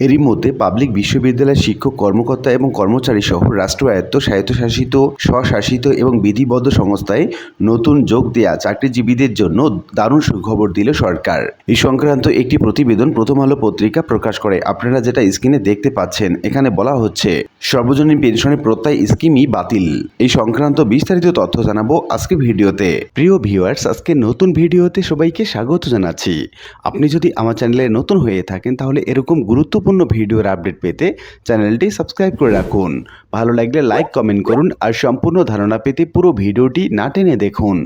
এরই মধ্যে পাবলিক বিশ্ববিদ্যালয়ের শিক্ষক, কর্মকর্তা এবং কর্মচারী সহ রাষ্ট্রায়ত্ত, স্বায়ত্তশাসিত, স্বশাসিত এবং বিধিবদ্ধ সংস্থায় নতুন যোগ দেয়া চাকরিজীবীদের জন্য দারুণ সুখবর দিল সরকার। এই সংক্রান্ত একটি প্রতিবেদন প্রথম আলো পত্রিকা প্রকাশ করে। আপনারা যেটা স্ক্রিনে দেখতে পাচ্ছেন, এখানে বলা হচ্ছে, সর্বজনীন পেনশনের প্রত্যয় স্কিমই বাতিল। এই সংক্রান্ত বিস্তারিত তথ্য জানাব আজকে ভিডিওতে। প্রিয় ভিউয়ার্স, আজকে নতুন ভিডিওতে সবাইকে স্বাগত জানাচ্ছি। আপনি যদি আমার চ্যানেলে নতুন হয়ে থাকেন, তাহলে এরকম গুরুত্বপূর্ণ ভিডিওর আপডেট পেতে চ্যানেলটি সাবস্ক্রাইব করে রাখুন। ভালো লাগলে লাইক, কমেন্ট করুন আর সম্পূর্ণ ধারণা পেতে পুরো ভিডিওটি না টেনে দেখুন।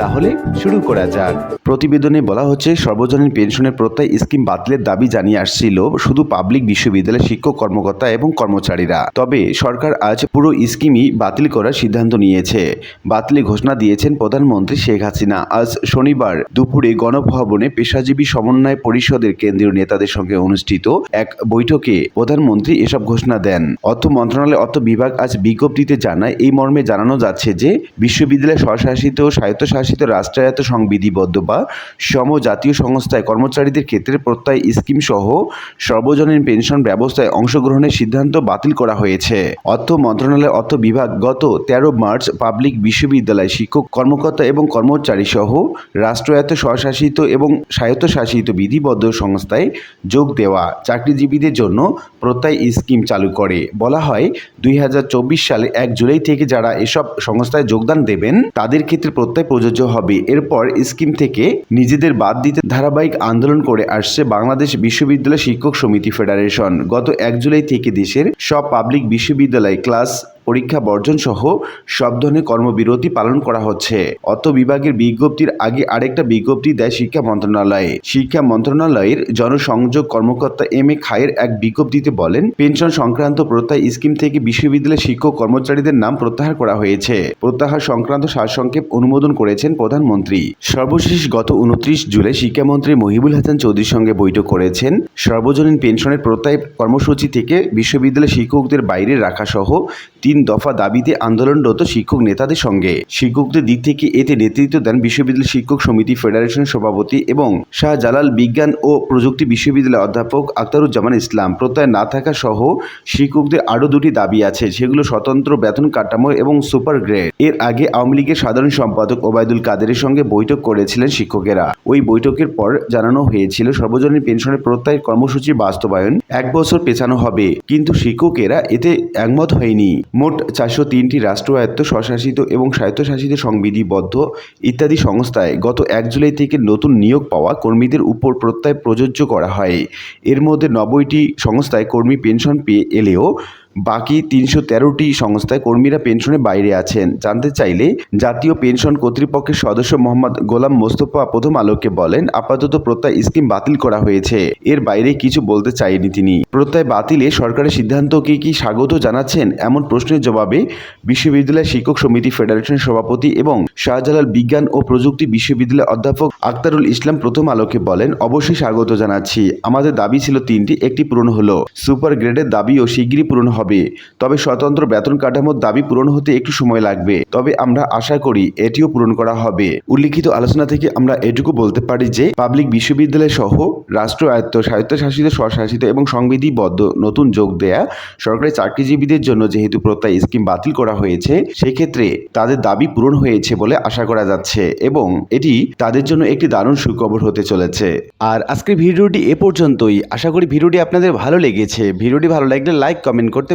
তাহলে শুরু করা যাক। প্রতিবেদনে বলা হচ্ছে, সর্বজনীন পেনশনের প্রত্যয় স্কিম বাতিলের দাবি জানিয়ে আসছিল শুধু পাবলিক বিশ্ববিদ্যালয়ের শিক্ষক, কর্মকর্তা এবং কর্মচারীরা। তবে সরকার আজ পুরো স্কিমই বাতিল করার সিদ্ধান্ত নিয়েছে। বাতিলের ঘোষণা দিয়েছেন প্রধানমন্ত্রী শেখ হাসিনা। আজ শনিবার দুপুরে গণভবনে পেশাজীবী সমন্বয় পরিষদের কেন্দ্রীয় নেতাদের সঙ্গে অনুষ্ঠিত এক বৈঠকে প্রধানমন্ত্রী এসব ঘোষণা দেন। অর্থ মন্ত্রণালয়, অর্থ বিভাগ আজ বিজ্ঞপ্তিতে জানায়, এই মর্মে জানানো যাচ্ছে যে, বিশ্ববিদ্যালয় স্বশাসিত স্বায়ত্তশাসিত রাষ্ট্রায়ত্ত সংবিধিবদ্ধ বা সমজাতীয় সংস্থায় কর্মচারীদের ক্ষেত্রে প্রত্যয় স্কিম সহ সর্বজনীন পেনশন ব্যবস্থায় অংশগ্রহণের সিদ্ধান্ত বাতিল করা হয়েছে। অর্থ মন্ত্রণালয়ের অর্থ বিভাগ গত তেরো মার্চ পাবলিক বিশ্ববিদ্যালয় শিক্ষক, কর্মকর্তা এবং কর্মচারী সহ রাষ্ট্রায়ত্ত স্বশাসিত এবং স্বায়ত্তশাসিত বিধিবদ্ধ সংস্থায় যোগ দেওয়া চাকরিজীবীদের জন্য প্রত্যয় স্কিম চালু করে। বলা হয়, দুই হাজার চব্বিশ সালে এক জুলাই থেকে যারা এসব সংস্থায় যোগদান দেবেন, তাদের ক্ষেত্রে প্রত্যয় প্রযোজ্য হবে। এরপর স্কিম থেকে নিজেদের বাদ দিতে ধারাবাহিক আন্দোলন করে আসছে বাংলাদেশ বিশ্ববিদ্যালয় শিক্ষক সমিতি ফেডারেশন। গত এক জুলাই থেকে দেশের সব পাবলিক বিশ্ববিদ্যালয় ক্লাস পরীক্ষা বর্জন সহ সব ধরনের কর্মবিরতি পালন করা হচ্ছে। অর্থ বিভাগের বিজ্ঞপ্তির আগে আরেকটা বিজ্ঞপ্তি দেয় শিক্ষা মন্ত্রণালয়ে। শিক্ষা মন্ত্রণালয়ের জনসংযোগ কর্মকর্তা এম এ খায়ের এক বিজ্ঞপ্তিতে বলেন, পেনশন সংক্রান্ত প্রত্যয় স্কিম থেকে বিশ্ববিদ্যালয়ের শিক্ষক কর্মচারীদের নাম প্রত্যাহার করা হয়েছে। প্রত্যাহার সংক্রান্ত সারসংক্ষেপ অনুমোদন করেছেন প্রধানমন্ত্রী। সর্বশেষ গত উনত্রিশ জুলাই শিক্ষামন্ত্রী মহিবুল হাসান চৌধুরীর সঙ্গে বৈঠক করেছেন। সর্বজনীন পেনশনের প্রত্যয় কর্মসূচি থেকে বিশ্ববিদ্যালয় শিক্ষকদের বাইরে রাখা সহ তিন দফা দাবিতে আন্দোলনরত শিক্ষক নেতাদের সঙ্গে। শিক্ষকদের দিক থেকে এতে নেতৃত্ব দেন বিশ্ববিদ্যালয় শিক্ষক সমিতি ফেডারেশনের সভাপতি এবং শাহজালাল বিজ্ঞান ও প্রযুক্তি বিশ্ববিদ্যালয়ের অধ্যাপক আক্তারুজ্জামান ইসলাম। প্রত্যয় না থাকা সহ শিক্ষকদের আরও দুটি দাবি আছে, সেগুলো স্বতন্ত্র বেতন কাঠামো এবং সুপার গ্রেড। এর আগে আওয়ামী লীগের সাধারণ সম্পাদক ওবায়দুল কাদেরের সঙ্গে বৈঠক করেছিলেন শিক্ষকেরা। ওই বৈঠকের পর জানানো হয়েছিল, সর্বজনীন পেনশনের প্রত্যয় কর্মসূচি বাস্তবায়ন এক বছর পেছানো হবে, কিন্তু শিক্ষকেরা এতে একমত হয়নি। মোট চারশো তিনটি রাষ্ট্রায়ত্ত, স্বশাসিত এবং স্বায়ত্তশাসিত সংবিধিবদ্ধ ইত্যাদি সংস্থায় গত এক জুলাই থেকে নতুন নিয়োগ পাওয়া কর্মীদের উপর প্রত্যয় প্রযোজ্য করা হয়। এর মধ্যে নব্বইটি সংস্থায় কর্মী পেনশন পেয়ে এলেও বাকি তিনশো তেরোটি সংস্থায় কর্মীরা পেনশনের বাইরে আছেন। জানতে চাইলে জাতীয় পেনশন কর্তৃপক্ষের সদস্য মোহাম্মদ গোলাম মোস্তফা প্রথম আলোকে বলেন, আপাতত প্রত্যয় স্কিম বাতিল করা হয়েছে। এর বাইরে কিছু বলতে চাইনি তিনি। প্রত্যয় বাতিলে সরকারের সিদ্ধান্তকে কি স্বাগত জানাচ্ছেন? এমন প্রশ্নের জবাবে বিশ্ববিদ্যালয় শিক্ষক সমিতি ফেডারেশনের সভাপতি এবং শাহজালাল বিজ্ঞান ও প্রযুক্তি বিশ্ববিদ্যালয়ের অধ্যাপক আক্তারুল ইসলাম প্রথম আলোকে বলেন, অবশ্যই স্বাগত জানাচ্ছি। আমাদের দাবি ছিল তিনটি, একটি পূরণ হলো। সুপার গ্রেডের দাবিও শিগগিরই পূরণ হবে। তবে স্বতন্ত্র বেতন কাঠামোর দাবি পূরণ হতে একটু সময় লাগবে। তবে আমরা আশা করি এটিও পূরণ করা হবে। উল্লিখিত আলোচনা থেকে আমরা এটুকু বলতে পারি যে, পাবলিক বিশ্ববিদ্যালয় সহ রাষ্ট্র আয়ত্ত, স্বায়ত্তশাসিত, স্বশাসিত এবং সংবিধিবদ্ধ নতুন যোগ দেয়া সরকারি চাকরিজীবীদের জন্য যেহেতু প্রত্যয় স্কিম বাতিল করা হয়েছে, সেক্ষেত্রে তাদের দাবি পূরণ হয়েছে বলে আশা করা যাচ্ছে এবং এটি তাদের জন্য একটি দারুণ সুখবর হতে চলেছে। আর আজকের ভিডিওটি এ পর্যন্তই। আশা করি ভিডিওটি আপনাদের ভালো লেগেছে। ভিডিওটি ভালো লাগলে লাইক, কমেন্ট করতে